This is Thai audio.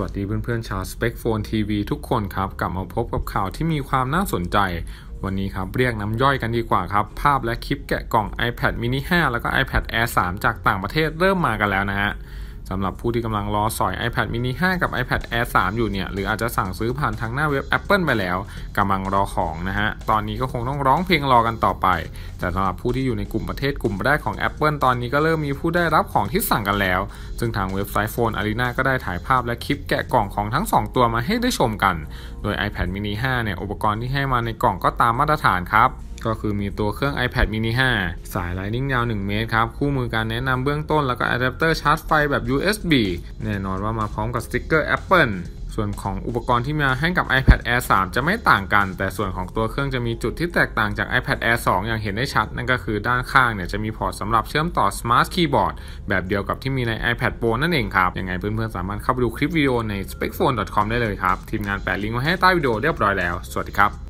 วัสดีเพื่อนๆชาว Spec Phone TV ทุกคนครับกลับมาพบกับข่าวที่มีความน่าสนใจ วันนี้ครับเรียกน้ำย่อยกันดีกว่าครับ ภาพและคลิปแกะกล่อง iPad mini 5 แล้วก็ iPad Air 3 จากต่างประเทศเริ่มมากันแล้วนะฮะ สำหรับผู้ที่กำลังรอสอย iPad mini 5 กับ iPad Air 3 อยู่เนี่ย หรืออาจจะสั่งซื้อผ่านทางหน้าเว็บ Apple ไปแล้วกำลังรอของนะฮะ ตอนนี้ก็คงต้องร้องเพลงรอกันต่อไป แต่สำหรับผู้ที่อยู่ในกลุ่มประเทศกลุ่มแรกของ Apple ตอนนี้ก็เริ่มมีผู้ได้รับของที่สั่งกันแล้ว ซึ่งทางเว็บไซต์ Phone Arena ก็ได้ถ่ายภาพและคลิปแกะกล่องของทั้ง 2 ตัวมาให้ได้ชมกัน โดย iPad mini 5 เนี่ย อุปกรณ์ที่ให้มาในกล่องก็ตามมาตรฐานครับ ก็คือมีตัวเครื่อง iPad mini 5 สาย Lightning ยาว 1 เมตรครับ คู่มือการแนะนำเบื้องต้นแล้วก็อะแดปเตอร์ชาร์จไฟแบบ USB แน่นอนว่ามาพร้อมกับสติ๊กเกอร์ Apple ส่วนของอุปกรณ์ที่มาให้กับ iPad Air 3 จะไม่ต่างกัน แต่ส่วนของตัวเครื่องจะมีจุดที่แตกต่างจาก iPad Air 2 อย่างเห็นได้ชัด นั่นก็คือด้านข้างเนี่ยจะมีพอร์ตสำหรับเชื่อมต่อ Smart Keyboard แบบเดียวกับที่มีใน iPad Pro นั่นเองครับ ยังไงเพื่อนๆ สามารถเข้าไปดูคลิปวิดีโอใน specphone.com ได้เลยครับ ทีมงานแปะลิงก์ไว้ให้ใต้วิดีโอเรียบร้อยแล้ว สวัสดีครับ